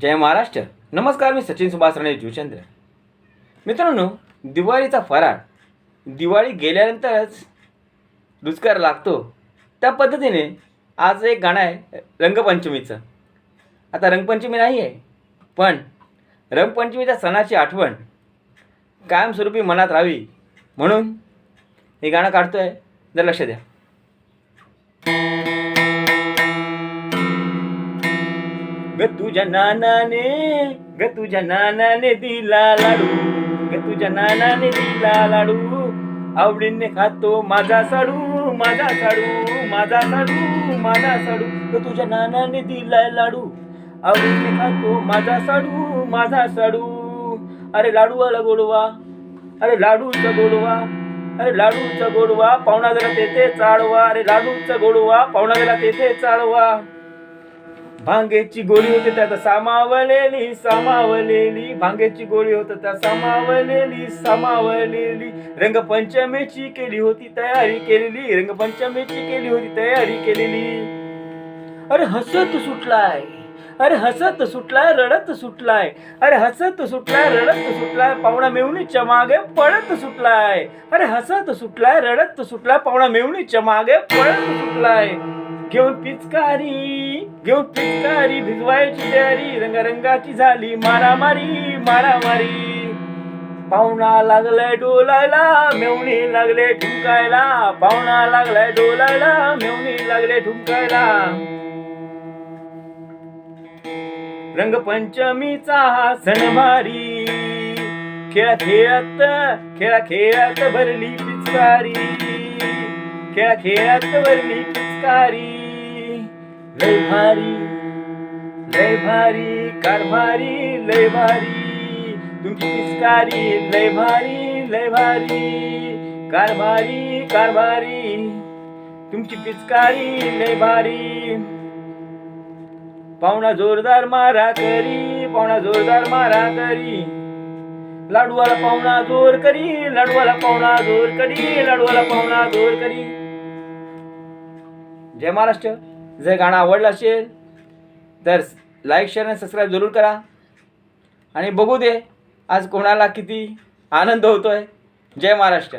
जय महाराष्ट्र. नमस्कार मी सचिन सुभाष राणे जुचंद्र मित्रांनो दिवाळीचा फराळ. दिवाळी गेल्यानंतरच रुचकार लागतो. त्या पद्धतीने आज एक गाणं आहे रंगपंचमीचं. आता रंगपंचमी नाही आहे पण रंगपंचमीच्या सणाची आठवण कायमस्वरूपी मनात राहावी म्हणून हे गाणं काढतो आहे जर लक्ष द्या. ग तुझ्या नानाने ग तुझ्या नानाने दिला लाडू ग तुझ्या नानाने दिला लाडू. आवडीने खातो माझा साडू माझा साडू माझा साडू माझा साडू. ग तुझ्या नानाने दिला लाडू. आवडीने खातो माझा साडू माझा साडू. अरे लाडू आला गोडवा अरे लाडूचा गोडवा अरे लाडूचा गोडवा पाहुणा जरा तेथे चाळवा. अरे लाडूचा गोडवा पाहुणा गेला तेथे चाळवा. भांगेची गोळी होती त्यात सामावलेली सामावलेली. भांगेची गोळी होत त्या सामावलेली सामावलेली. रंगपंचमीची केली होती तयारी केलेली. रंगपंचमीची केली होती तयारी केलेली. अरे हसत सुटलाय. अरे हसत सुटलाय रडत सुटलाय. अरे हसत सुटलाय रडत सुटलाय पाहुणा मेवणीच्या मागे पळत सुटलाय. अरे हसत सुटलाय रडत सुटलाय पाहुणा मेवणीच्या मागे पळत सुटलाय. घेऊन पिचकारी घेऊन पिचकारी भिजवायची तयारी रंगारंगाची झाली मारामारी मारामारी. पाहुणा लागलाय डोलायला मेवणी लागले ठुमकायला. पाहुणा लागलाय डोलायला मेवणी लागले ठुमकायला. रंगपंचमीचा हा सणमारी. खेळा खेळात खेळा खेळात भरली पिचकारी. खेळा खेळात भरली पिचकारी? लय भारी लय भारी कारभारी लय भारी. तुमची पिचकारी लय भारी लय भारी. कारभारी कारभारी तुमची पिचकारी लय भारी. पाहुणा जोरदार मारा करी पाहुणा जोरदार मारा करी. लाडूवाला पाहुणा जोर करी लाडूवाला पाहुणा जोर करी लाडूवाला पाहुणा जोर करी. जय महाराष्ट्र. जर गाणं आवडलं असेल तर लाईक शेअर आणि सबस्क्राईब जरूर करा. आणि बघू दे आज कोणाला किती आनंद होतो आहे जय महाराष्ट्र.